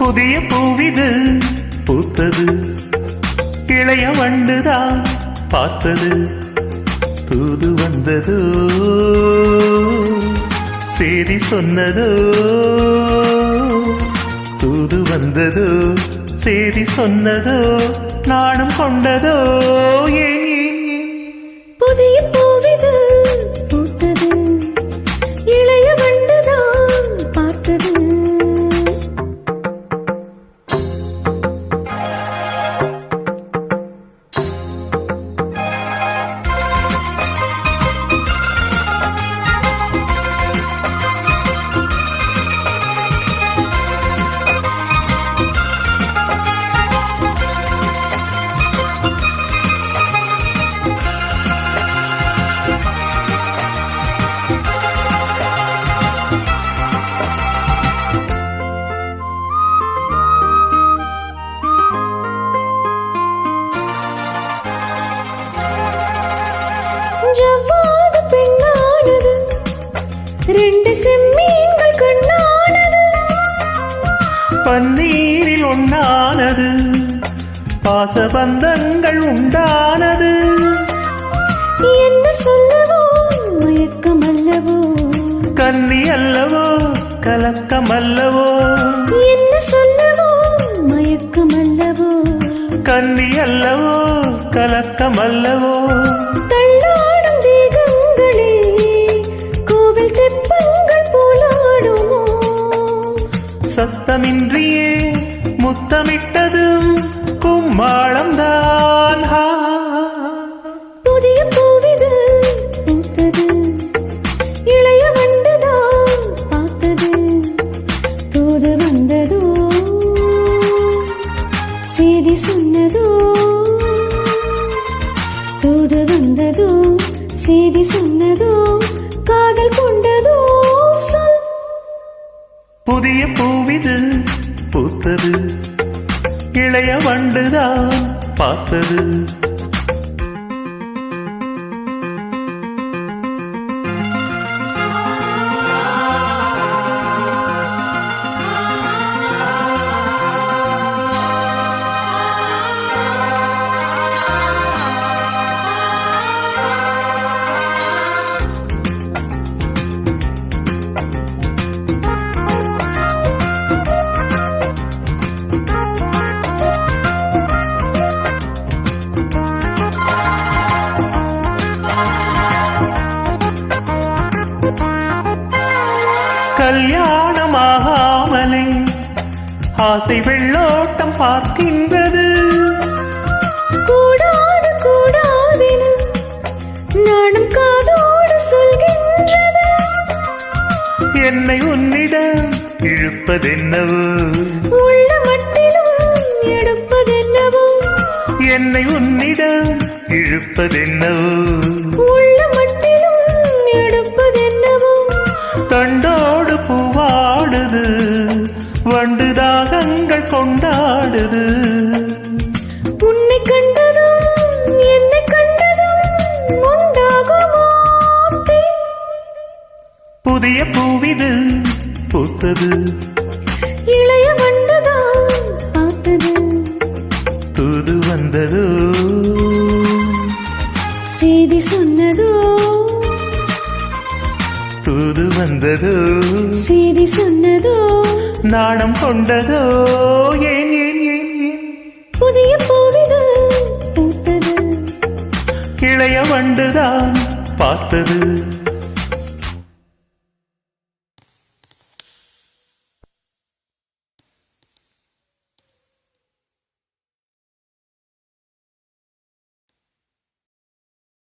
புதிய பூவிது பூத்தது. இளைய வண்டுதான் பார்த்தது. தூது வந்ததோ சேரி சொன்னதோ. தூது வந்ததோ சேரி சொன்னதோ நாணம் கொண்டதோ ஏன். புதிய பூ செம்மீன்கள் கண்ணானது. பன்னீரில் ஒன்னானது பாசபந்தங்கள் உண்டானது. என்ன சொல்லவோ மயக்கம் அல்லவோ கன்னி அல்லவோ கலக்கம் அல்லவோ என்ன சொல்லவோ மயக்கம் அல்லவோ கன்னி அல்லவோ கலக்கம் அல்லவோ கும்மாளம்தான் ஹா. புதிய பூவிது பூத்தது இளைய வண்டுதான் பார்த்தது. தூது வந்ததோ. செய்தி சொன்னதோ. தூது வந்ததோ. செய்தி சொன்னதோ. காதல் கொண்டதோ. புதிய பூவிது பூத்தது. இளைய வண்டுதான் பார்த்தது. கல்யாணமாகாமலே. ஆசை வெள்ளோட்டம் பார்க்கின்றது. கூடாது கூடாதென நானும் காதோடு சொல்கின்றது. என்னை உன்னிடம் இழுப்பதென்னவோ? உள்ள மட்டிலும் எடுப்பதென்னவோ? என்னை உன்னிடம் இழுப்பதென்னவோ? உள்ள மட்டிலும் எடுப்பதென்னவோ? தண்டோடு பூவாடுது வண்டு தாகங்கள் கொண்டாடுது உன்னை கண்டதும் என்னை கண்டதும் உண்டாகுமோ பின்? புதிய பூவிது பூத்தது தூது வந்ததோ? செய்தி சொன்னதோ? நாணம் கொண்டதோ? ஏன் ஏன் ஏன் ஏன்? புதிய பூவிது? பூத்தது. இளைய வண்டுதான் பார்த்தது.